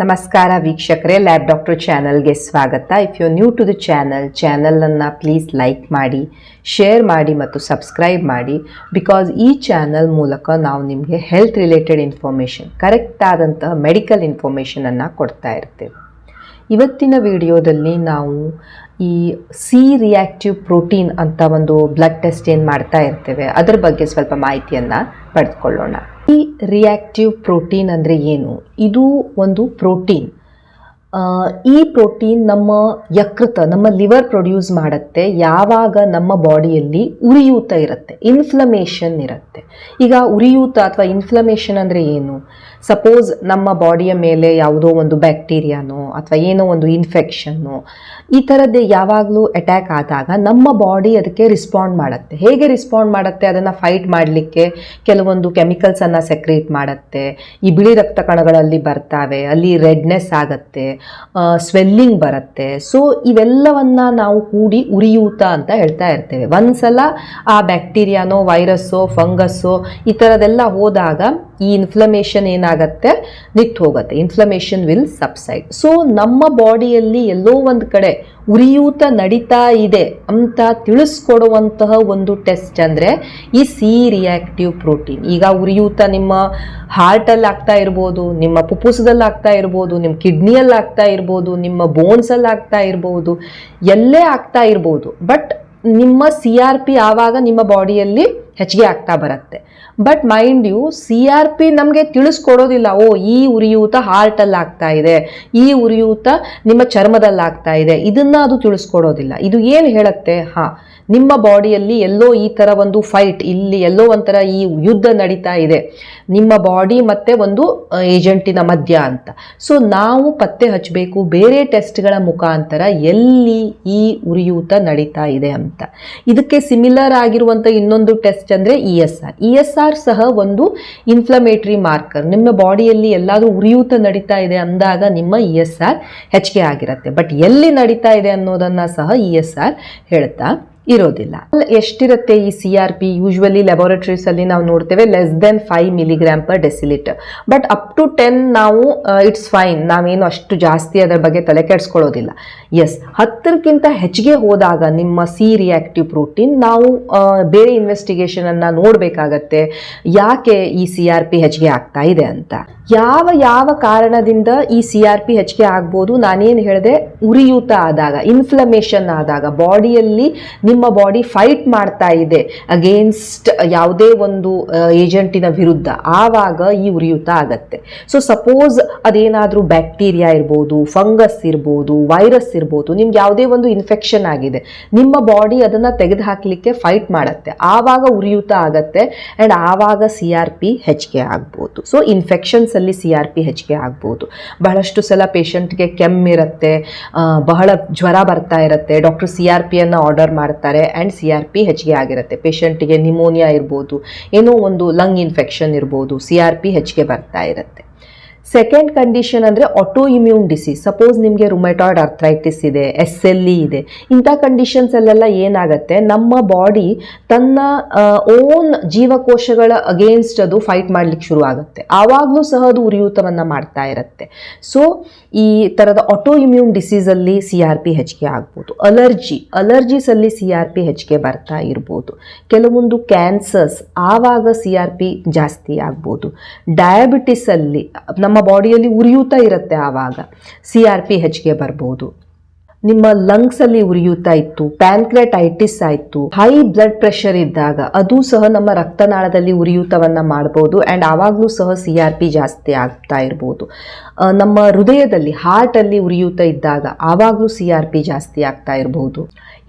ನಮಸ್ಕಾರ ವೀಕ್ಷಕರೇ lab doctor ಚಾನಲ್ಗೆ ಸ್ವಾಗತ. If you new to the channel ಚಾನಲನ್ನು ಪ್ಲೀಸ್ ಲೈಕ್ ಮಾಡಿ ಶೇರ್ ಮಾಡಿ ಮತ್ತು ಸಬ್ಸ್ಕ್ರೈಬ್ ಮಾಡಿ. ಬಿಕಾಸ್ ಈ ಚಾನಲ್ ಮೂಲಕ ನಾವು ನಿಮಗೆ ಹೆಲ್ತ್ ರಿಲೇಟೆಡ್ ಇನ್ಫಾರ್ಮೇಷನ್ ಕರೆಕ್ಟ್ ಆದಂತಹ ಮೆಡಿಕಲ್ ಇನ್ಫಾರ್ಮೇಷನನ್ನು ಕೊಡ್ತಾ ಇರ್ತೇವೆ. ಇವತ್ತಿನ ವಿಡಿಯೋದಲ್ಲಿ ನಾವು ಈ ಸಿ ರಿಯಾಕ್ಟಿವ್ ಪ್ರೋಟೀನ್ ಅಂತ ಒಂದು ಬ್ಲಡ್ ಟೆಸ್ಟ್ ಏನು ಮಾಡ್ತಾ ಇರ್ತೇವೆ, ಅದರ ಬಗ್ಗೆ ಸ್ವಲ್ಪ ಮಾಹಿತಿಯನ್ನು ಪಡೆದುಕೊಳ್ಳೋಣ. ಈ ರಿಯಾಕ್ಟಿವ್ ಪ್ರೋಟೀನ್ ಅಂದರೆ ಏನು? ಇದು ಒಂದು ಪ್ರೋಟೀನ್ ಈ ಪ್ರೋಟೀನ್ ನಮ್ಮ ಯಕೃತ, ನಮ್ಮ ಲಿವರ್ ಪ್ರೊಡ್ಯೂಸ್ ಮಾಡುತ್ತೆ. ಯಾವಾಗ ನಮ್ಮ ಬಾಡಿಯಲ್ಲಿ ಉರಿಯೂತ ಇರುತ್ತೆ. ಇನ್ಫ್ಲಮೇಷನ್ ಇರುತ್ತೆ. ಈಗ ಉರಿಯೂತ ಅಥವಾ ಇನ್ಫ್ಲಮೇಷನ್ ಅಂದರೆ ಏನು? ಸಪೋಸ್ ನಮ್ಮ ಬಾಡಿಯ ಮೇಲೆ ಯಾವುದೋ ಒಂದು ಬ್ಯಾಕ್ಟೀರಿಯಾನೋ ಅಥವಾ ಏನೋ ಒಂದು ಇನ್ಫೆಕ್ಷನ್ನು, ಈ ಥರದ್ದೇ ಯಾವಾಗಲೂ ಅಟ್ಯಾಕ್ ಆದಾಗ ನಮ್ಮ ಬಾಡಿ ಅದಕ್ಕೆ ರಿಸ್ಪಾಂಡ್ ಮಾಡುತ್ತೆ. ಹೇಗೆ ರಿಸ್ಪಾಂಡ್ ಮಾಡುತ್ತೆ? ಅದನ್ನು ಫೈಟ್ ಮಾಡಲಿಕ್ಕೆ ಕೆಲವೊಂದು ಕೆಮಿಕಲ್ಸನ್ನು ಸೆಕ್ರೇಟ್ ಮಾಡುತ್ತೆ. ಈ ಬಿಳಿ ರಕ್ತ ಕಣಗಳಲ್ಲಿ ಬರ್ತಾವೆ. ಅಲ್ಲಿ ರೆಡ್ನೆಸ್ ಆಗುತ್ತೆ. ಸ್ವೆಲ್ಲಿಂಗ್ ಬರುತ್ತೆ. ಸೊ ಇವೆಲ್ಲವನ್ನು ನಾವು ಕೂಡಿ ಉರಿಯೂತ ಅಂತ ಹೇಳ್ತಾ ಇರ್ತೇವೆ. ಒಂದ್ಸಲ ಆ ಬ್ಯಾಕ್ಟೀರಿಯಾನೋ ವೈರಸ್ಸೋ ಫಂಗಸ್ಸೋ ಈ ಥರದೆಲ್ಲ ಹೋದಾಗ ಈ ಇನ್ಫ್ಲಮೇಷನ್ ಏನಾಗತ್ತೆ? ನಿಂತು ಹೋಗುತ್ತೆ. ಇನ್ಫ್ಲಮೇಷನ್ ವಿಲ್ ಸಬ್ಸೈಡ್ ಸೊ ನಮ್ಮ ಬಾಡಿಯಲ್ಲಿ ಎಲ್ಲೋ ಒಂದು ಕಡೆ ಉರಿಯೂತ ನಡೀತಾ ಇದೆ ಅಂತ ತಿಳಿಸ್ಕೊಡುವಂತಹ ಒಂದು ಟೆಸ್ಟ್ ಅಂದರೆ ಈ ಸಿ ರಿಯಾಕ್ಟಿವ್ ಪ್ರೋಟೀನ್ ಈಗ ಉರಿಯೂತ ನಿಮ್ಮ ಹಾರ್ಟಲ್ಲಿ ಆಗ್ತಾ ಇರ್ಬೋದು, ನಿಮ್ಮ ಪುಪ್ಪುಸದಲ್ಲಿ ಆಗ್ತಾ ಇರ್ಬೋದು, ನಿಮ್ಮ ಕಿಡ್ನಿಯಲ್ಲಿ ಆಗ್ತಾ ಇರ್ಬೋದು, ನಿಮ್ಮ ಬೋನ್ಸಲ್ಲಿ ಆಗ್ತಾ ಇರ್ಬೋದು, ಎಲ್ಲೇ ಆಗ್ತಾ ಇರ್ಬೋದು. ಬಟ್ ನಿಮ್ಮ ಸಿ ಆರ್ ಪಿ ಆವಾಗ ನಿಮ್ಮ ಬಾಡಿಯಲ್ಲಿ ಹೆಚ್ಚಿಗೆ ಆಗ್ತಾ ಬರುತ್ತೆ. But mind you C R P ನಮಗೆ ತಿಳಿಸ್ಕೊಡೋದಿಲ್ಲ, ಓ, ಈ ಉರಿಯೂತ ಹಾರ್ಟಲ್ಲಿ ಆಗ್ತಾ ಇದೆ, ಈ ಉರಿಯೂತ ನಿಮ್ಮ ಚರ್ಮದಲ್ಲಿ ಆಗ್ತಾ ಇದೆ, ಇದನ್ನ ಅದು ತಿಳಿಸ್ಕೊಡೋದಿಲ್ಲ. ಇದು ಏನು ಹೇಳುತ್ತೆ? ಹಾಂ, ನಿಮ್ಮ ಬಾಡಿಯಲ್ಲಿ ಎಲ್ಲೋ ಈ ಥರ ಒಂದು ಫೈಟ್ ಇಲ್ಲಿ ಎಲ್ಲೋ ಒಂಥರ ಈ ಯುದ್ಧ ನಡೀತಾ ಇದೆ. ನಿಮ್ಮ ಬಾಡಿ ಮತ್ತೆ ಒಂದು ಏಜೆಂಟಿನ ಮಧ್ಯ ಅಂತ. ಸೊ ನಾವು ಪತ್ತೆ ಹಚ್ಚಬೇಕು ಬೇರೆ ಟೆಸ್ಟ್ಗಳ ಮುಖಾಂತರ ಎಲ್ಲಿ ಈ ಉರಿಯೂತ ನಡೀತಾ ಇದೆ ಅಂತ. ಇದಕ್ಕೆ ಸಿಮಿಲರ್ ಆಗಿರುವಂಥ ಇನ್ನೊಂದು ಟೆಸ್ಟ್ ಅಂದರೆ E S R E S R ಸಹ ಒಂದು ಇನ್ಫ್ಲಮೇಟ್ರಿ ಮಾರ್ಕರ್ ನಿಮ್ಮ ಬಾಡಿಯಲ್ಲಿ ಎಲ್ಲಾದರೂ ಉರಿಯೂತ ನಡೀತಾ ಇದೆ ಅಂದಾಗ ನಿಮ್ಮ ಇ ಎಸ್ ಆರ್ ಹೆಚ್ಚಿಗೆ ಆಗಿರುತ್ತೆ. ಬಟ್ ಎಲ್ಲಿ ನಡೀತಾ ಇದೆ ಅನ್ನೋದನ್ನು ಸಹ ಇ ಎಸ್ ಆರ್ ಹೇಳ್ತಾ ಇರೋದಿಲ್ಲ. ಎಷ್ಟಿರುತ್ತೆ ಈ C R P usually laboratories ಅಲ್ಲಿ ನಾವು ನೋಡ್ತೇವೆ less than five milligram per decilitre but up to ten ನಾವು ಇಟ್ಸ್ ಫೈನ್ ನಾವೇನು ಅಷ್ಟು ಜಾಸ್ತಿ ಅದರ ಬಗ್ಗೆ ತಲೆ ಕೆಡಿಸ್ಕೊಳ್ಳೋದಿಲ್ಲ. ಎಸ್ ಹತ್ತರಕ್ಕಿಂತ ಹೆಚ್ಚಿಗೆ ಹೋದಾಗ ನಿಮ್ಮ ಸಿ ರಿಯಾಕ್ಟಿವ್ ಪ್ರೋಟೀನ್ ನಾವು ಬೇರೆ ಇನ್ವೆಸ್ಟಿಗೇಷನ್ ಅನ್ನ ನೋಡಬೇಕಾಗತ್ತೆ. ಯಾಕೆ ಈ ಸಿ ಆರ್ ಪಿ ಹೆಚ್ಚಿಗೆ ಆಗ್ತಾ ಇದೆ ಅಂತ? ಯಾವ ಯಾವ ಕಾರಣದಿಂದ ಈ ಸಿ ಆರ್ ಪಿ ಹೆಚ್ಚಿಗೆ ಆಗ್ಬೋದು? ನಾನೇನು ಹೇಳಿದೆ, ಉರಿಯೂತ ಆದಾಗ ಇನ್ಫ್ಲಮೇಷನ್ ಆದಾಗ ಬಾಡಿಯಲ್ಲಿ ನಿಮ್ಮ ಬಾಡಿ ಫೈಟ್ ಮಾಡ್ತಾ ಇದೆ ಅಗೇನ್ಸ್ಟ್ ಯಾವುದೇ ಒಂದು ಏಜೆಂಟಿನ ವಿರುದ್ಧ. ಆವಾಗ ಈ ಉರಿಯೂತ ಆಗತ್ತೆ. ಸೊ ಸಪೋಸ್ ಅದೇನಾದರೂ ಬ್ಯಾಕ್ಟೀರಿಯಾ ಇರ್ಬೋದು ಫಂಗಸ್ ಇರ್ಬೋದು ವೈರಸ್ ಇರ್ಬೋದು, ನಿಮ್ಗೆ ಯಾವುದೇ ಒಂದು ಇನ್ಫೆಕ್ಷನ್ ಆಗಿದೆ. ನಿಮ್ಮ ಬಾಡಿ ಅದನ್ನು ತೆಗೆದು ಹಾಕಲಿಕ್ಕೆ ಫೈಟ್ ಮಾಡುತ್ತೆ. ಆವಾಗ ಉರಿಯೂತ ಆಗತ್ತೆ. ಆ್ಯಂಡ್ ಆವಾಗ ಸಿ ಆರ್ ಪಿ ಹೆಚ್ಚಿಗೆ ಆಗ್ಬೋದು. ಸೊ ಇನ್ಫೆಕ್ಷನ್ಸಲ್ಲಿ ಸಿ ಆರ್ ಪಿ ಹೆಚ್ಚಿಗೆ ಆಗ್ಬೋದು. ಬಹಳಷ್ಟು ಸಲ ಪೇಷಂಟ್ಗೆ ಕೆಮ್ಮಿರುತ್ತೆ ಬಹಳ ಜ್ವರ ಬರ್ತಾ ಇರುತ್ತೆ. ಡಾಕ್ಟರ್ ಸಿ ಆರ್ ಪಿಯನ್ನು ಆರ್ಡರ್ ಮಾಡ್ತಾರೆ ಆ್ಯಂಡ್ ಸಿ ಆರ್ ಪಿ ಹೆಚ್ಚಿಗೆ ಆಗಿರುತ್ತೆ. ಪೇಷಂಟಿಗೆ ನಿಮೋನಿಯಾ ಇರ್ಬೋದು, ಏನೋ ಒಂದು ಲಂಗ್ ಇನ್ಫೆಕ್ಷನ್ ಇರ್ಬೋದು ಸಿ ಆರ್ ಪಿ ಹೆಚ್ಚಿಗೆ ಬರ್ತಾ ಇರುತ್ತೆ. ಸೆಕೆಂಡ್ ಕಂಡೀಷನ್ ಅಂದರೆ ಆಟೋ ಇಮ್ಯೂನ್ ಡಿಸೀಸ್ ಸಪೋಸ್ ನಿಮಗೆ ರುಮೆಟಾಯ್ಡ್ ಅರ್ಥ್ರೈಟಿಸ್ ಇದೆ ಎಸ್ ಎಲ್ ಇ ಇದೆ. ಇಂಥ ಕಂಡೀಷನ್ಸಲ್ಲೆಲ್ಲ ಏನಾಗುತ್ತೆ? ನಮ್ಮ ಬಾಡಿ ತನ್ನ ಓನ್ ಜೀವಕೋಶಗಳ ಅಗೇನ್ಸ್ಟ್ ಅದು ಫೈಟ್ ಮಾಡ್ಲಿಕ್ಕೆ ಶುರು ಆಗುತ್ತೆ ಆವಾಗಲೂ ಸಹ ಅದು ಉರಿಯೂತವನ್ನು ಮಾಡ್ತಾ ಇರುತ್ತೆ. ಸೊ ಈ ಥರದ ಆಟೋ ಇಮ್ಯೂನ್ ಡಿಸೀಸಲ್ಲಿ ಸಿ ಆರ್ ಪಿ ಹೆಚ್ಚಿಗೆ ಆಗ್ಬೋದು. ಅಲರ್ಜಿ ಅಲರ್ಜೀಸಲ್ಲಿ ಸಿ ಆರ್ ಪಿ ಹೆಚ್ಚಿಗೆ ಬರ್ತಾ ಇರ್ಬೋದು. ಕೆಲವೊಂದು ಕ್ಯಾನ್ಸರ್ಸ್ ಆವಾಗ ಸಿ ಆರ್ ಪಿ ಜಾಸ್ತಿ ಆಗ್ಬೋದು. ಡಯಾಬಿಟಿಸಲ್ಲಿ ನಮ್ಮ ಬಾಡಿಯಲ್ಲಿ ಉರಿಯೂತ ಇರುತ್ತೆ ಆವಾಗ. ಸಿ ಆರ್ ಪಿ ಹೆಚ್ಚಿಗೆ ಬರ್ಬೋದು. ನಿಮ್ಮ ಲಂಗ್ಸಲ್ಲಿ ಉರಿಯೂತ ಇತ್ತು ಪ್ಯಾನ್ಕ್ರೆಟೈಟಿಸ್ ಆಯಿತು, ಹೈ ಬ್ಲಡ್ ಪ್ರೆಷರ್ ಇದ್ದಾಗ ಅದು ಸಹ ನಮ್ಮ ರಕ್ತನಾಳದಲ್ಲಿ ಉರಿಯೂತವನ್ನು ಮಾಡ್ಬೋದು ಆ್ಯಂಡ್ ಆವಾಗಲೂ ಸಹ ಸಿ ಆರ್ ಪಿ ಜಾಸ್ತಿ ಆಗ್ತಾ ಇರ್ಬೋದು. ನಮ್ಮ ಹೃದಯದಲ್ಲಿ ಹಾರ್ಟಲ್ಲಿ ಉರಿಯೂತ ಇದ್ದಾಗ ಆವಾಗಲೂ ಸಿ ಆರ್ ಪಿ ಜಾಸ್ತಿ ಆಗ್ತಾ ಇರಬಹುದು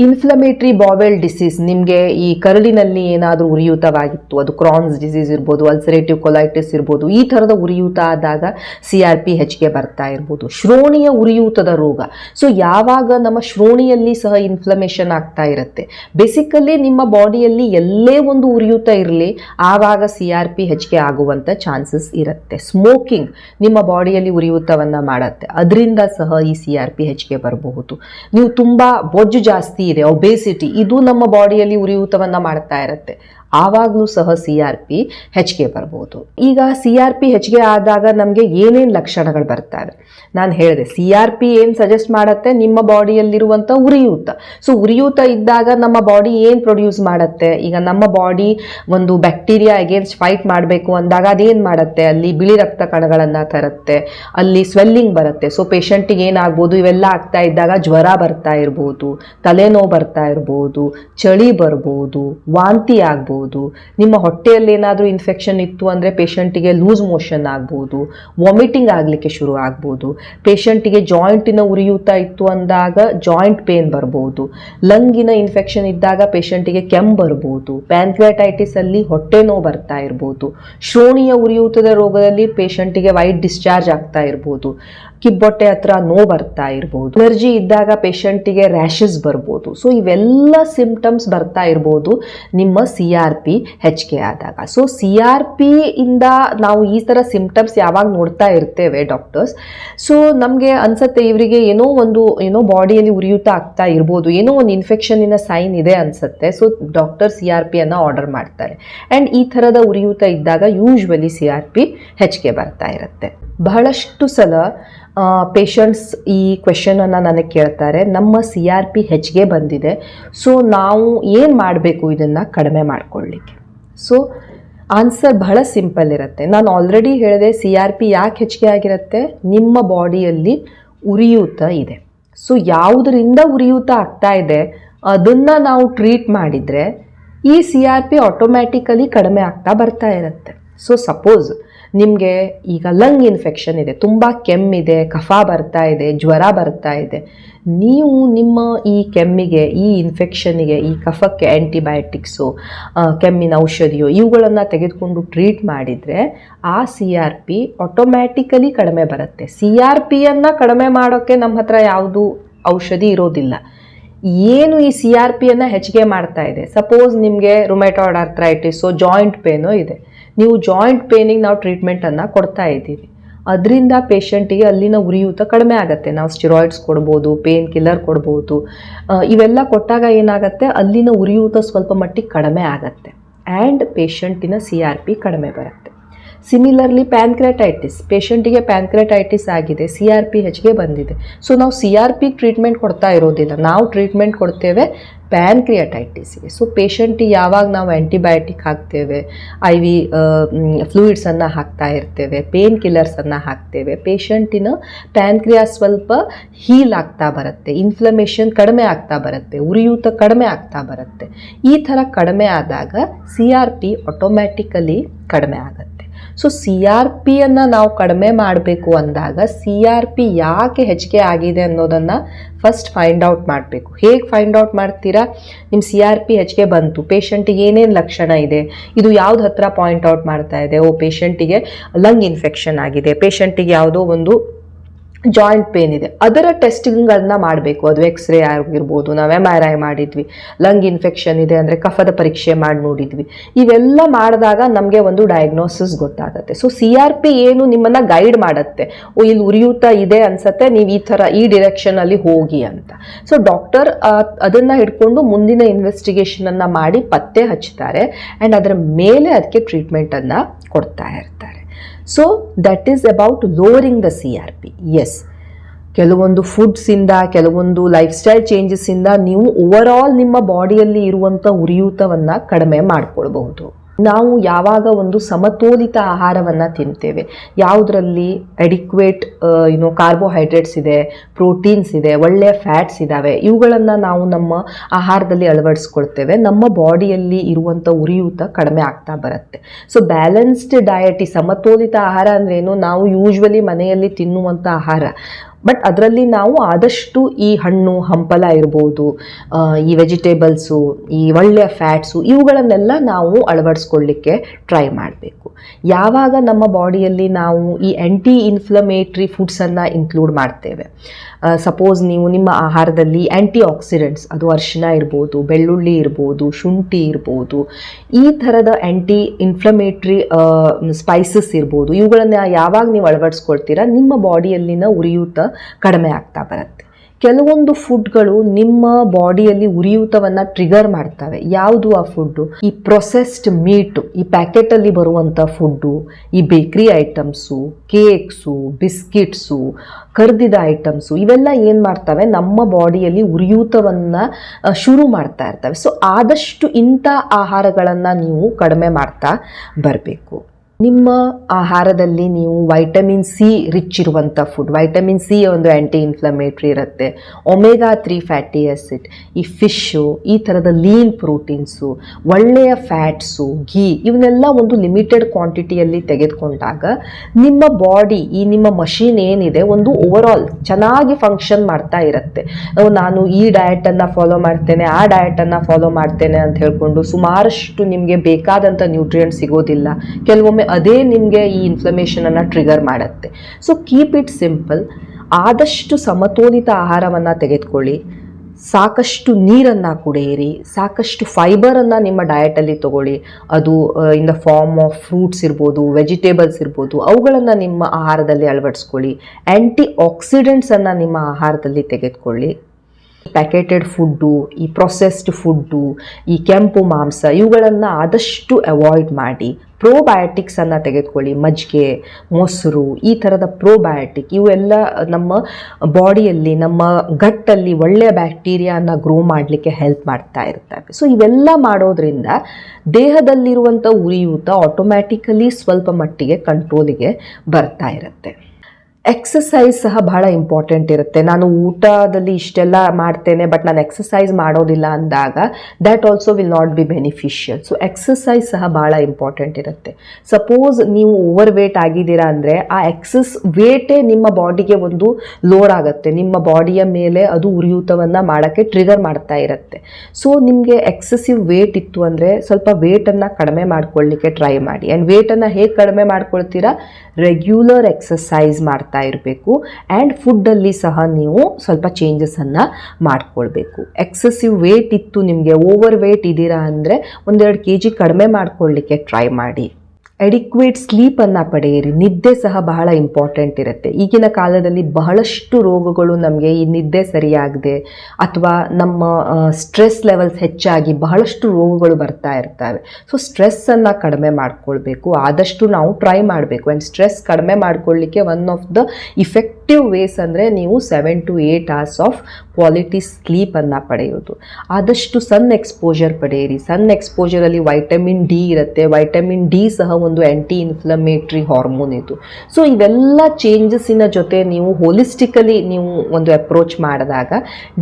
ಇನ್ಫ್ಲಮೇಟ್ರಿ ಬಾವೆಲ್ ಡಿಸೀಸ್ ನಿಮಗೆ ಈ ಕರಳಿನಲ್ಲಿ ಏನಾದರೂ ಉರಿಯೂತವಾಗಿತ್ತು, ಅದು ಕ್ರಾನ್ಸ್ ಡಿಸೀಸ್ ಇರ್ಬೋದು ಅಲ್ಸರೇಟಿವ್ ಕೊಲೈಟಿಸ್ ಇರ್ಬೋದು, ಈ ಥರದ ಉರಿಯೂತ ಆದಾಗ ಸಿ ಆರ್ ಪಿ ಹೆಚ್ಚಿಗೆ ಬರ್ತಾ ಇರ್ಬೋದು. ಶ್ರೋಣಿಯ ಉರಿಯೂತದ ರೋಗ. ಸೊ ಯಾವಾಗ ನಮ್ಮ ಶ್ರೋಣಿಯಲ್ಲಿ ಸಹ ಇನ್ಫ್ಲಮೇಷನ್ ಆಗ್ತಾ ಇರುತ್ತೆ? ಬೇಸಿಕಲಿ ನಿಮ್ಮ ಬಾಡಿಯಲ್ಲಿ ಎಲ್ಲೇ ಒಂದು ಉರಿಯೂತ ಇರಲಿ, ಆವಾಗ ಸಿ ಆರ್ ಪಿ ಹೆಚ್ಚಿಗೆ ಆಗುವಂಥ ಚಾನ್ಸಸ್ ಇರುತ್ತೆ. ಸ್ಮೋಕಿಂಗ್ ನಿಮ್ಮ ಬಾಡಿಯಲ್ಲಿ ಉರಿಯೂತವನ್ನು ಮಾಡುತ್ತೆ. ಅದರಿಂದ ಸಹ ಈ ಸಿ ಆರ್ ಪಿ ಹೆಚ್ಚಿಗೆ ಬರಬಹುದು. ನೀವು ತುಂಬ ಬೊಜ್ಜು ಜಾಸ್ತಿ ಇದೆ ಒಬೇಸಿಟಿ ಇದು ನಮ್ಮ ಬಾಡಿಯಲ್ಲಿ ಉರಿಯೂತವನ್ನು ಮಾಡ್ತಾ ಇರುತ್ತೆ. ಆವಾಗಲೂ ಸಹ ಸಿ ಆರ್ ಪಿ ಹೆಚ್ಚಿಗೆ ಬರ್ಬೋದು. ಈಗ ಸಿ ಆರ್ ಪಿ ಹೆಚ್ಚಿಗೆ ಆದಾಗ ನಮಗೆ ಏನೇನು ಲಕ್ಷಣಗಳು ಬರ್ತವೆ? ನಾನು ಹೇಳಿದೆ, ಸಿ ಆರ್ ಪಿ ಏನು ಸಜೆಸ್ಟ್ ಮಾಡುತ್ತೆ? ನಿಮ್ಮ ಬಾಡಿಯಲ್ಲಿರುವಂಥ ಉರಿಯೂತ. ಸೊ ಉರಿಯೂತ ಇದ್ದಾಗ ನಮ್ಮ ಬಾಡಿ ಏನು ಪ್ರೊಡ್ಯೂಸ್ ಮಾಡುತ್ತೆ? ಈಗ ನಮ್ಮ ಬಾಡಿ ಒಂದು ಬ್ಯಾಕ್ಟೀರಿಯಾ ಅಗೇನ್ಸ್ಟ್ ಫೈಟ್ ಮಾಡಬೇಕು ಅಂದಾಗ ಅದೇನು ಮಾಡುತ್ತೆ? ಅಲ್ಲಿ ಬಿಳಿ ರಕ್ತ ಕಣಗಳನ್ನು ತರುತ್ತೆ, ಅಲ್ಲಿ ಸ್ವೆಲ್ಲಿಂಗ್ ಬರುತ್ತೆ. ಸೊ ಪೇಷಂಟಿಗೆ ಏನಾಗ್ಬೋದು? ಇವೆಲ್ಲ ಆಗ್ತಾ ಇದ್ದಾಗ ಜ್ವರ ಬರ್ತಾ ಇರ್ಬೋದು, ತಲೆನೋವು ಬರ್ತಾ ಇರ್ಬೋದು, ಚಳಿ ಬರ್ಬೋದು, ವಾಂತಿ ಆಗ್ಬೋದು. ನಿಮ್ಮ ಹೊಟ್ಟೆಯಲ್ಲಿ ಏನಾದರೂ ಇನ್ಫೆಕ್ಷನ್ ಇತ್ತು ಅಂದರೆ ಪೇಷಂಟಿಗೆ ಲೂಸ್ ಮೋಷನ್ ಆಗ್ಬೋದು. ವಾಮಿಟಿಂಗ್ ಆಗಲಿಕ್ಕೆ ಶುರು ಆಗ್ಬೋದು. ಪೇಷಂಟಿಗೆ ಜಾಯಿಂಟಿನ ಉರಿಯೂತ ಇತ್ತು ಅಂದಾಗ ಜಾಯಿಂಟ್ ಪೇನ್ ಬರ್ಬೋದು. ಲಂಗಿನ ಇನ್ಫೆಕ್ಷನ್ ಇದ್ದಾಗ ಪೇಷಂಟಿಗೆ ಕೆಮ್ಮು ಬರ್ಬೋದು. ಪ್ಯಾನ್ಕ್ರಿಯಾಟೈಟಿಸ್ ಅಲ್ಲಿ ಹೊಟ್ಟೆ ನೋವು ಬರ್ತಾ ಇರ್ಬೋದು. ಶ್ರೋಣಿಯ ಉರಿಯೂತದ ರೋಗದಲ್ಲಿ ಪೇಷಂಟಿಗೆ ವೈಟ್ ಡಿಸ್ಚಾರ್ಜ್ ಆಗ್ತಾ ಇರ್ಬೋದು. ಕಿಬ್ಬೊಟ್ಟೆ ಹತ್ರ ನೋವು ಬರ್ತಾ ಇರ್ಬೋದು. ಅಲರ್ಜಿ ಇದ್ದಾಗ ಪೇಷಂಟಿಗೆ ರ್ಯಾಷಸ್ ಬರ್ಬೋದು. ಸೊ ಇವೆಲ್ಲ ಸಿಂಪ್ಟಮ್ಸ್ ಬರ್ತಾ ಇರ್ಬೋದು. ನಿಮ್ಮ ಸಿ ಆರ್ ಪಿ ಹೆಚ್ಚಿಗೆ ಆದಾಗ. ಸೊ ಸಿ ಆರ್ ಪಿ ಇಂದ ನಾವು ಈ ಥರ ಸಿಂಪ್ಟಮ್ಸ್ ಯಾವಾಗ ನೋಡ್ತಾ ಇರ್ತೇವೆ ಡಾಕ್ಟರ್ಸ್ ಸೊ ನಮಗೆ ಅನಿಸುತ್ತೆ ಇವರಿಗೆ ಏನೋ ಒಂದು, ಏನೋ ಬಾಡಿಯಲ್ಲಿ ಉರಿಯೂತ ಆಗ್ತಾ ಇರ್ಬೋದು. ಏನೋ ಒಂದು ಇನ್ಫೆಕ್ಷನಿನ ಸೈನ್ ಇದೆ ಅನಿಸುತ್ತೆ. ಸೊ ಡಾಕ್ಟರ್ ಸಿ ಆರ್ ಪಿಯನ್ನು ಆರ್ಡರ್ ಮಾಡ್ತಾರೆ. ಆ್ಯಂಡ್ ಈ ಥರದ ಉರಿಯೂತ ಇದ್ದಾಗ ಯೂಶ್ವಲಿ ಸಿ ಆರ್ ಪಿ ಹೆಚ್ಚಿಗೆ ಬರ್ತಾ ಇರುತ್ತೆ. ಬಹಳಷ್ಟು ಸಲ ಪೇಷಂಟ್ಸ್ ಈ ಕ್ವೆಶನನ್ನು ನನಗೆ ಕೇಳ್ತಾರೆ. ನಮ್ಮ ಸಿ ಆರ್ ಪಿ ಹೆಚ್ಚಿಗೆ ಬಂದಿದೆ. ಸೊ ನಾವು ಏನು ಮಾಡಬೇಕು ಇದನ್ನು ಕಡಿಮೆ ಮಾಡ್ಕೊಳ್ಳಿಕ್ಕೆ ಸೊ ಆನ್ಸರ್ ಬಹಳ ಸಿಂಪಲ್ ಇರುತ್ತೆ. ನಾನು ಆಲ್ರೆಡಿ ಹೇಳಿದೆ ಸಿ ಆರ್ ಪಿ ಯಾಕೆ ಹೆಚ್ಚಿಗೆ ಆಗಿರುತ್ತೆ? ನಿಮ್ಮ ಬಾಡಿಯಲ್ಲಿ ಉರಿಯೂತ ಇದೆ. ಸೊ ಯಾವುದರಿಂದ ಉರಿಯೂತ ಆಗ್ತಾ ಇದೆ? ಅದನ್ನು ನಾವು ಟ್ರೀಟ್ ಮಾಡಿದರೆ ಈ ಸಿ ಆರ್ ಪಿ ಆಟೋಮ್ಯಾಟಿಕಲಿ ಕಡಿಮೆ ಆಗ್ತಾ ಬರ್ತಾ ಇರುತ್ತೆ. ಸೊ ಸಪೋಸ್ ನಿಮಗೆ ಈಗ ಲಂಗ್ ಇನ್ಫೆಕ್ಷನ್ ಇದೆ, ತುಂಬ ಕೆಮ್ಮಿದೆ, ಕಫ ಬರ್ತಾ ಇದೆ, ಜ್ವರ ಬರ್ತಾ ಇದೆ. ನೀವು ನಿಮ್ಮ ಈ ಕೆಮ್ಮಿಗೆ, ಈ ಇನ್ಫೆಕ್ಷನ್ನಿಗೆ, ಈ ಕಫಕ್ಕೆ ಆ್ಯಂಟಿಬಯೋಟಿಕ್ಸು ಕೆಮ್ಮಿನ ಔಷಧಿಯೋ ಇವುಗಳನ್ನು ತೆಗೆದುಕೊಂಡು ಟ್ರೀಟ್ ಮಾಡಿದರೆ ಆ ಸಿ ಆರ್ ಪಿ ಆಟೋಮ್ಯಾಟಿಕಲಿ ಕಡಿಮೆ ಬರುತ್ತೆ. ಸಿ ಆರ್ ಪಿಯನ್ನು ಕಡಿಮೆ ಮಾಡೋಕ್ಕೆ ನಮ್ಮ ಹತ್ರ ಯಾವುದು ಔಷಧಿ ಇರೋದಿಲ್ಲ. ಏನು ಈ ಸಿ ಆರ್ ಪಿಯನ್ನು ಹೆಚ್ಚಿಗೆ ಮಾಡ್ತಾ ಇದೆ? ಸಪೋಸ್ ನಿಮಗೆ ರುಮೆಟಾಯ್ಡ್ ಆರ್ಥ್ರೈಟಿಸು ಜಾಯಿಂಟ್ ಪೇನು ಇದೆ. ನೀವು ಜಾಯಿಂಟ್ ಪೇನಿಗೆ ನಾವು ಟ್ರೀಟ್ಮೆಂಟನ್ನು ಕೊಡ್ತಾ ಇದ್ದೀವಿ. ಅದರಿಂದ ಪೇಷಂಟಿಗೆ ಅಲ್ಲಿನ ಉರಿಯೂತ ಕಡಿಮೆ ಆಗುತ್ತೆ. ನಾವು ಸ್ಟಿರಾಯ್ಡ್ಸ್ ಕೊಡ್ಬೋದು ಪೇನ್ ಕಿಲ್ಲರ್ ಕೊಡ್ಬೋದು. ಇವೆಲ್ಲ ಕೊಟ್ಟಾಗ ಏನಾಗುತ್ತೆ? ಅಲ್ಲಿನ ಉರಿಯೂತ ಸ್ವಲ್ಪ ಮಟ್ಟಿಗೆ ಕಡಿಮೆ ಆಗುತ್ತೆ. ಆ್ಯಂಡ್ ಪೇಷಂಟಿನ ಸಿ ಆರ್ ಪಿ ಕಡಿಮೆ ಬರುತ್ತೆ. ಸಿಮಿಲರ್ಲಿ ಪ್ಯಾನ್ಕ್ರೆಟೈಟಿಸ್ ಪೇಷಂಟಿಗೆ ಪ್ಯಾನ್ಕ್ರೆಟೈಟಿಸ್ ಆಗಿದೆ ಸಿ ಆರ್ ಪಿ ಹೆಚ್ಚಿಗೆ ಬಂದಿದೆ. ಸೊ ನಾವು ಸಿ ಆರ್ ಪಿ ಟ್ರೀಟ್ಮೆಂಟ್ ಕೊಡ್ತಾ ಇರೋದಿಲ್ಲ. ನಾವು ಟ್ರೀಟ್ಮೆಂಟ್ ಕೊಡ್ತೇವೆ ಪ್ಯಾನ್ಕ್ರಿಯಟೈಟಿಸ್ಗೆ ಸೊ ಪೇಷಂಟಿಗೆ ಯಾವಾಗ ನಾವು ಆ್ಯಂಟಿಬಯೋಟಿಕ್ ಹಾಕ್ತೇವೆ ಐ ವಿ ಫ್ಲೂಯಿಡ್ಸನ್ನು ಹಾಕ್ತಾ ಇರ್ತೇವೆ ಪೇನ್ ಕಿಲ್ಲರ್ಸನ್ನು ಹಾಕ್ತೇವೆ ಪೇಷಂಟಿನ ಪ್ಯಾನ್ಕ್ರಿಯಾ ಸ್ವಲ್ಪ ಹೀಲ್ ಆಗ್ತಾ ಬರುತ್ತೆ ಇನ್ಫ್ಲಮೇಷನ್ ಕಡಿಮೆ ಆಗ್ತಾ ಬರುತ್ತೆ, ಉರಿಯೂತ ಕಡಿಮೆ ಆಗ್ತಾ ಬರುತ್ತೆ. ಈ ಥರ ಕಡಿಮೆ ಆದಾಗ ಸಿ ಆರ್ ಪಿ ಆಟೋಮ್ಯಾಟಿಕಲಿ ಕಡಿಮೆ ಆಗುತ್ತೆ. ಸೊ ಸಿ ಆರ್ ಪಿಯನ್ನು ನಾವು ಕಡಿಮೆ ಮಾಡಬೇಕು ಅಂದಾಗ ಸಿ ಆರ್ ಪಿ ಯಾಕೆ ಹೆಚ್ಚಿಗೆ ಆಗಿದೆ ಅನ್ನೋದನ್ನು ಫಸ್ಟ್ ಫೈಂಡ್ ಔಟ್ ಮಾಡಬೇಕು. ಹೇಗೆ ಫೈಂಡ್ ಔಟ್ ಮಾಡ್ತೀರಾ? ನಿಮ್ಮ ಸಿ ಆರ್ ಪಿ ಹೆಚ್ಚಿಗೆ ಬಂತು. ಪೇಷಂಟಿಗೆ ಏನೇನು ಲಕ್ಷಣ ಇದೆ? ಇದು ಯಾವ್ದು ಹತ್ರ ಪಾಯಿಂಟ್ ಔಟ್ ಮಾಡ್ತಾ ಇದೆ? ಓ ಪೇಷಂಟಿಗೆ ಲಂಗ್ ಇನ್ಫೆಕ್ಷನ್ ಆಗಿದೆ. ಪೇಷಂಟಿಗೆ ಯಾವುದೋ ಒಂದು ಜಾಯಿಂಟ್ ಪೇನ್ ಇದೆ. ಅದರ ಟೆಸ್ಟಿಂಗ್ಗಳನ್ನ ಮಾಡಬೇಕು. ಅದು ಎಕ್ಸ್ರೇ ಆಗಿರ್ಬೋದು, ನಾವು ಎಂ ಆರ್ ಐ ಮಾಡಿದ್ವಿ. ಲಂಗ್ ಇನ್ಫೆಕ್ಷನ್ ಇದೆ ಅಂದರೆ ಕಫದ ಪರೀಕ್ಷೆ ಮಾಡಿ ನೋಡಿದ್ವಿ. ಇವೆಲ್ಲ ಮಾಡಿದಾಗ ನಮಗೆ ಒಂದು ಡಯಾಗ್ನೋಸಿಸ್ ಗೊತ್ತಾಗುತ್ತೆ. ಸೊ ಸಿ ಆರ್ ಪಿ ಏನು ನಿಮ್ಮನ್ನು ಗೈಡ್ ಮಾಡುತ್ತೆ. ಓ, ಇಲ್ಲಿ ಉರಿಯೂತ ಇದೆ ಅನ್ಸತ್ತೆ, ನೀವು ಈ ಥರ ಈ ಡಿರೆಕ್ಷನಲ್ಲಿ ಹೋಗಿ ಅಂತ. ಸೊ ಡಾಕ್ಟರ್ ಅದನ್ನು ಹಿಡ್ಕೊಂಡು ಮುಂದಿನ ಇನ್ವೆಸ್ಟಿಗೇಷನನ್ನು ಮಾಡಿ ಪತ್ತೆ ಹಚ್ತಾರೆ. ಆ್ಯಂಡ್ ಅದರ ಮೇಲೆ ಅದಕ್ಕೆ ಟ್ರೀಟ್ಮೆಂಟನ್ನು ಕೊಡ್ತಾ ಇರ್ತಾರೆ. So that is about lowering the C R P S ಕೆಲವೊಂದು ಫುಡ್ಸಿಂದ ಕೆಲವೊಂದು ಲೈಫ್ ಸ್ಟೈಲ್ ಚೇಂಜಸ್ಸಿಂದ ನೀವು ಓವರ್ ಆಲ್ ನಿಮ್ಮ ಬಾಡಿಯಲ್ಲಿ ಇರುವಂಥ ಉರಿಯೂತವನ್ನು ಕಡಿಮೆ ಮಾಡ್ಕೊಳ್ಬಹುದು. ನಾವು ಯಾವಾಗ ಒಂದು ಸಮತೋಲಿತ ಆಹಾರವನ್ನು ತಿಂತೇವೆ, ಯಾವುದರಲ್ಲಿ ಅಡಿಕ್ವೇಟ್ ಏನು ಕಾರ್ಬೋಹೈಡ್ರೇಟ್ಸ್ ಇದೆ ಪ್ರೋಟೀನ್ಸ್ ಇದೆ, ಒಳ್ಳೆಯ ಫ್ಯಾಟ್ಸ್ ಇದ್ದಾವೆ ಇವುಗಳನ್ನು ನಾವು ನಮ್ಮ ಆಹಾರದಲ್ಲಿ ಅಳವಡಿಸ್ಕೊಳ್ತೇವೆ, ನಮ್ಮ ಬಾಡಿಯಲ್ಲಿ ಇರುವಂಥ ಉರಿಯೂತ ಕಡಿಮೆ ಆಗ್ತಾ ಬರುತ್ತೆ. ಸೊ ಬ್ಯಾಲೆನ್ಸ್ಡ್ ಡಯಟ್ ಸಮತೋಲಿತ ಆಹಾರ ಅಂದ್ರೇನು? ನಾವು ಯೂಶ್ವಲಿ ಮನೆಯಲ್ಲಿ ತಿನ್ನುವಂಥ ಆಹಾರ. ಬಟ್ ಅದರಲ್ಲಿ ನಾವು ಆದಷ್ಟು ಈ ಹಣ್ಣು, ಹಂಪಲ ಇರ್ಬೋದು ಈ ವೆಜಿಟೇಬಲ್ಸು ಈ ಒಳ್ಳೆಯ ಫ್ಯಾಟ್ಸು ಇವುಗಳನ್ನೆಲ್ಲ ನಾವು ಅಳವಡಿಸ್ಕೊಳ್ಳಿಕ್ಕೆ ಟ್ರೈ ಮಾಡಬೇಕು. ಯಾವಾಗ ನಮ್ಮ ಬಾಡಿಯಲ್ಲಿ ನಾವು ಈ ಆ್ಯಂಟಿ ಇನ್ಫ್ಲಮೇಟ್ರಿ ಫುಡ್ಸನ್ನು ಇನ್ಕ್ಲೂಡ್ ಮಾಡ್ತೇವೆ. ಸಪೋಸ್ ನೀವು ನಿಮ್ಮ ಆಹಾರದಲ್ಲಿ ಆ್ಯಂಟಿ ಆಕ್ಸಿಡೆಂಟ್ಸ್ ಅದು ಅರಿಶಿನ ಇರ್ಬೋದು, ಬೆಳ್ಳುಳ್ಳಿ ಇರ್ಬೋದು, ಶುಂಠಿ ಇರ್ಬೋದು, ಈ ಥರದ ಆ್ಯಂಟಿ ಇನ್ಫ್ಲಮೇಟ್ರಿ ಸ್ಪೈಸಸ್ ಇರ್ಬೋದು, ಇವುಗಳನ್ನು ಯಾವಾಗ ನೀವು ಅಳವಡಿಸ್ಕೊಳ್ತೀರಾ, ನಿಮ್ಮ ಬಾಡಿಯಲ್ಲಿನ ಉರಿಯೂತ ಕಡಿಮೆ ಆಗ್ತಾ ಬರುತ್ತೆ. ಕೆಲವೊಂದು ಫುಡ್ಗಳು ನಿಮ್ಮ ಬಾಡಿಯಲ್ಲಿ ಉರಿಯೂತವನ್ನು ಟ್ರಿಗರ್ ಮಾಡ್ತವೆ. ಯಾವುದು ಆ ಫುಡ್ಡು ಈ ಪ್ರೊಸೆಸ್ಡ್ ಮೀಟು ಈ ಪ್ಯಾಕೆಟಲ್ಲಿ ಬರುವಂಥ ಫುಡ್ಡು ಈ ಬೇಕ್ರಿ ಐಟಮ್ಸು ಕೇಕ್ಸು ಬಿಸ್ಕಿಟ್ಸು ಕರ್ದಿದ ಐಟಮ್ಸು, ಇವೆಲ್ಲ ಏನು ಮಾಡ್ತವೆ? ನಮ್ಮ ಬಾಡಿಯಲ್ಲಿ ಉರಿಯೂತವನ್ನು ಶುರು ಮಾಡ್ತಾ ಇರ್ತವೆ. ಸೊ ಆದಷ್ಟು ಇಂಥ ಆಹಾರಗಳನ್ನು ನೀವು ಕಡಿಮೆ ಮಾಡ್ತಾ ಬರಬೇಕು. ನಿಮ್ಮ ಆಹಾರದಲ್ಲಿ ನೀವು ವೈಟಮಿನ್ ಸಿ ರಿಚ್ ಇರುವಂಥ ಫುಡ್ ವೈಟಮಿನ್ ಸಿ ಒಂದು ಆ್ಯಂಟಿ ಇನ್ಫ್ಲಮೇಟ್ರಿ ಇರುತ್ತೆ ಒಮೆಗಾ ತ್ರೀ ಫ್ಯಾಟಿ ಆಸಿಡ್ ಈ ಫಿಶ್ಶು ಈ ಥರದ ಲೀನ್ ಪ್ರೋಟೀನ್ಸು ಒಳ್ಳೆಯ ಫ್ಯಾಟ್ಸು ಘೀ ಇವನ್ನೆಲ್ಲ ಒಂದು ಲಿಮಿಟೆಡ್ ಕ್ವಾಂಟಿಟಿಯಲ್ಲಿ ತೆಗೆದುಕೊಂಡಾಗ ನಿಮ್ಮ ಬಾಡಿ ಈ ನಿಮ್ಮ ಮಷೀನ್ ಏನಿದೆ, ಒಂದು ಓವರಾಲ್ ಚೆನ್ನಾಗಿ ಫಂಕ್ಷನ್ ಮಾಡ್ತಾ ಇರುತ್ತೆ. ನಾನು ಈ ಡಯಟನ್ನು ಫಾಲೋ ಮಾಡ್ತೇನೆ, ಆ ಡಯಟನ್ನು ಫಾಲೋ ಮಾಡ್ತೇನೆ ಅಂತ ಹೇಳಿಕೊಂಡು ಸುಮಾರಷ್ಟು ನಿಮಗೆ ಬೇಕಾದಂಥ ನ್ಯೂಟ್ರಿಯೆಂಟ್ ಸಿಗೋದಿಲ್ಲ. ಕೆಲವೊಮ್ಮೆ ಅದೇ ನಿಮಗೆ ಈ ಇನ್ಫ್ಲಮೇಷನನ್ನು ಟ್ರಿಗರ್ ಮಾಡುತ್ತೆ. ಸೊ ಕೀಪ್ ಇಟ್ ಸಿಂಪಲ್ ಆದಷ್ಟು ಸಮತೋಲಿತ ಆಹಾರವನ್ನು ತೆಗೆದುಕೊಳ್ಳಿ. ಸಾಕಷ್ಟು ನೀರನ್ನು ಕುಡಿಯಿರಿ. ಸಾಕಷ್ಟು ಫೈಬರನ್ನು ನಿಮ್ಮ ಡಯಟಲ್ಲಿ ತಗೊಳ್ಳಿ. ಅದು in the form of fruits ಇರ್ಬೋದು ವೆಜಿಟೇಬಲ್ಸ್ ಇರ್ಬೋದು, ಅವುಗಳನ್ನು ನಿಮ್ಮ ಆಹಾರದಲ್ಲಿ ಅಳವಡಿಸ್ಕೊಳ್ಳಿ. ಆ್ಯಂಟಿ ಆಕ್ಸಿಡೆಂಟ್ಸನ್ನು ನಿಮ್ಮ ಆಹಾರದಲ್ಲಿ ತೆಗೆದುಕೊಳ್ಳಿ. ಪ್ಯಾಕೆಟೆಡ್ ಫುಡ್ಡು ಈ ಪ್ರೊಸೆಸ್ಡ್ ಫುಡ್ಡು ಈ ಕೆಂಪು ಮಾಂಸ, ಇವುಗಳನ್ನು ಆದಷ್ಟು ಅವಾಯ್ಡ್ ಮಾಡಿ. ಪ್ರೋಬಯೋಟಿಕ್ಸನ್ನು ತೆಗೆದುಕೊಳ್ಳಿ. ಮಜ್ಜಿಗೆ, ಮೊಸರು, ಈ ಥರದ ಪ್ರೋಬಯೋಟಿಕ್ ಇವೆಲ್ಲ ನಮ್ಮ ಬಾಡಿಯಲ್ಲಿ ನಮ್ಮ ಗಟ್ಟಲ್ಲಿ ಒಳ್ಳೆಯ ಬ್ಯಾಕ್ಟೀರಿಯಾನ ಗ್ರೋ ಮಾಡಲಿಕ್ಕೆ ಹೆಲ್ಪ್ ಮಾಡ್ತಾ ಇರ್ತವೆ. ಸೊ ಇವೆಲ್ಲ ಮಾಡೋದ್ರಿಂದ ದೇಹದಲ್ಲಿರುವಂಥ ಉರಿಯೂತ ಆಟೋಮ್ಯಾಟಿಕಲಿ ಸ್ವಲ್ಪ ಮಟ್ಟಿಗೆ ಕಂಟ್ರೋಲಿಗೆ ಬರ್ತಾ ಇರುತ್ತೆ. ಎಕ್ಸಸೈಸ್ ಸಹ ಬಹಳ ಇಂಪಾರ್ಟೆಂಟ್ ಇರುತ್ತೆ. ನಾನು ಊಟದಲ್ಲಿ ಇಷ್ಟೆಲ್ಲ ಮಾಡ್ತೇನೆ ಬಟ್ ನಾನು ಎಕ್ಸಸೈಸ್ ಮಾಡೋದಿಲ್ಲ ಅಂದಾಗ that also will not be beneficial so exercise ಸಹ ಭಾಳ ಇಂಪಾರ್ಟೆಂಟ್ ಇರುತ್ತೆ. ಸಪೋಸ್ ನೀವು ಓವರ್ ವೇಟ್ ಆಗಿದ್ದೀರಾ ಅಂದರೆ ಆ ಎಕ್ಸಸ್ ವೇಟೇ ನಿಮ್ಮ ಬಾಡಿಗೆ ಒಂದು ಲೋಡ್ ಆಗುತ್ತೆ. ನಿಮ್ಮ ಬಾಡಿಯ ಮೇಲೆ ಅದು ಉರಿಯೂತವನ್ನು ಮಾಡೋಕ್ಕೆ ಟ್ರಿಗರ್ ಮಾಡ್ತಾ ಇರುತ್ತೆ. ಸೊ ನಿಮಗೆ ಎಕ್ಸಸಿವ್ ವೇಟ್ ಇತ್ತು ಅಂದರೆ ಸ್ವಲ್ಪ ವೇಟನ್ನು ಕಡಿಮೆ ಮಾಡ್ಕೊಳ್ಳಿಕ್ಕೆ ಟ್ರೈ ಮಾಡಿ. ಆ್ಯಂಡ್ ವೇಟನ್ನು ಹೇಗೆ ಕಡಿಮೆ ಮಾಡ್ಕೊಳ್ತೀರಾ? ರೆಗ್ಯುಲರ್ ಎಕ್ಸಸೈಸ್ ಮಾಡ್ತಾ ಇರಬೇಕು. ಆ್ಯಂಡ್ ಫುಡ್ಡಲ್ಲಿ ಸಹ ನೀವು ಸ್ವಲ್ಪ ಚೇಂಜಸನ್ನು ಮಾಡಿಕೊಳ್ಬೇಕು. ಎಕ್ಸಸಿವ್ ವೇಟ್ ಇತ್ತು ನಿಮಗೆ ಓವರ್ ವೇಟ್ ಇದ್ದೀರಾ ಅಂದರೆ ಒಂದೆರಡು ಕೆ ಜಿ ಕಡಿಮೆ ಮಾಡಿಕೊಳ್ಳಿಕ್ಕೆ ಟ್ರೈ ಮಾಡಿ. ಎಡಿಕ್ವೇಟ್ ಸ್ಲೀಪನ್ನು ಪಡೆಯಿರಿ. ನಿದ್ದೆ ಸಹ ಬಹಳ ಇಂಪಾರ್ಟೆಂಟ್ ಇರುತ್ತೆ. ಈಗಿನ ಕಾಲದಲ್ಲಿ ಬಹಳಷ್ಟು ರೋಗಗಳು ನಮಗೆ ಈ ನಿದ್ದೆ ಸರಿಯಾಗದೆ ಅಥವಾ ನಮ್ಮ ಸ್ಟ್ರೆಸ್ ಲೆವೆಲ್ಸ್ ಹೆಚ್ಚಾಗಿ ಬಹಳಷ್ಟು ರೋಗಗಳು ಬರ್ತಾ ಇರ್ತವೆ. ಸೊ ಸ್ಟ್ರೆಸ್ಸನ್ನು ಕಡಿಮೆ ಮಾಡಿಕೊಳ್ಬೇಕು. ಆದಷ್ಟು ನಾವು ಟ್ರೈ ಮಾಡಬೇಕು. ಆ್ಯಂಡ್ ಸ್ಟ್ರೆಸ್ ಕಡಿಮೆ ಮಾಡಿಕೊಳ್ಳಿಕ್ಕೆ one of the effective ways ಅಂದರೆ ನೀವು seven to eight hours of quality ಸ್ಲೀಪನ್ನು ಪಡೆಯೋದು ಆದಷ್ಟು ಸನ್ ಎಕ್ಸ್ಪೋಜರ್ ಪಡೆಯಿರಿ. ಸನ್ ಎಕ್ಸ್ಪೋಜರಲ್ಲಿ ವೈಟಮಿನ್ ಡಿ ಇರುತ್ತೆ. ವೈಟಮಿನ್ ಡಿ ಸಹ ಒಂದು ಆ್ಯಂಟಿ ಇನ್ಫ್ಲಮೇಟ್ರಿ ಹಾರ್ಮೋನ್ ಇದು. ಸೊ ಇವೆಲ್ಲ ಚೇಂಜಸ್ಸಿನ ಜೊತೆ ನೀವು ಹೋಲಿಸ್ಟಿಕಲಿ ನೀವು ಒಂದು ಅಪ್ರೋಚ್ ಮಾಡಿದಾಗ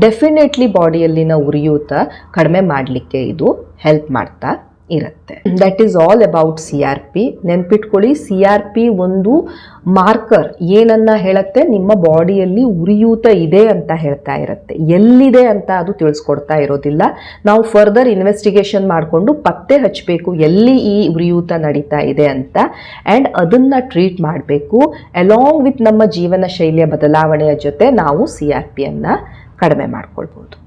ಡೆಫಿನೆಟ್ಲಿ ಬಾಡಿಯಲ್ಲಿನ ಉರಿಯೂತ ಕಡಿಮೆ ಮಾಡಲಿಕ್ಕೆ ಇದು ಹೆಲ್ಪ್ ಮಾಡ್ತಾ ಇರುತ್ತೆ. That is all about C R P ನೆನ್ಪಿಟ್ಕೊಳ್ಳಿ ಸಿ ಆರ್ ಪಿ ಒಂದು ಮಾರ್ಕರ್ ಏನನ್ನ ಹೇಳುತ್ತೆ? ನಿಮ್ಮ ಬಾಡಿಯಲ್ಲಿ ಉರಿಯೂತ ಇದೆ ಅಂತ ಹೇಳ್ತಾ ಇರುತ್ತೆ. ಎಲ್ಲಿದೆ ಅಂತ ಅದು ತಿಳಿಸ್ಕೊಡ್ತಾ ಇರೋದಿಲ್ಲ. ನಾವು ಫರ್ದರ್ ಇನ್ವೆಸ್ಟಿಗೇಷನ್ ಮಾಡಿಕೊಂಡು ಪತ್ತೆ ಹಚ್ಚಬೇಕು ಎಲ್ಲಿ ಈ ಉರಿಯೂತ ನಡೀತಾ ಇದೆ ಅಂತ. ಆ್ಯಂಡ್ ಅದನ್ನು ಟ್ರೀಟ್ ಮಾಡಬೇಕು. ಅಲಾಂಗ್ ವಿತ್ ನಮ್ಮ ಜೀವನ ಶೈಲಿಯ ಬದಲಾವಣೆಯ ಜೊತೆ ನಾವು ಸಿ ಆರ್ ಪಿಯನ್ನು ಕಡಿಮೆ ಮಾಡ್ಕೊಳ್ಬೋದು.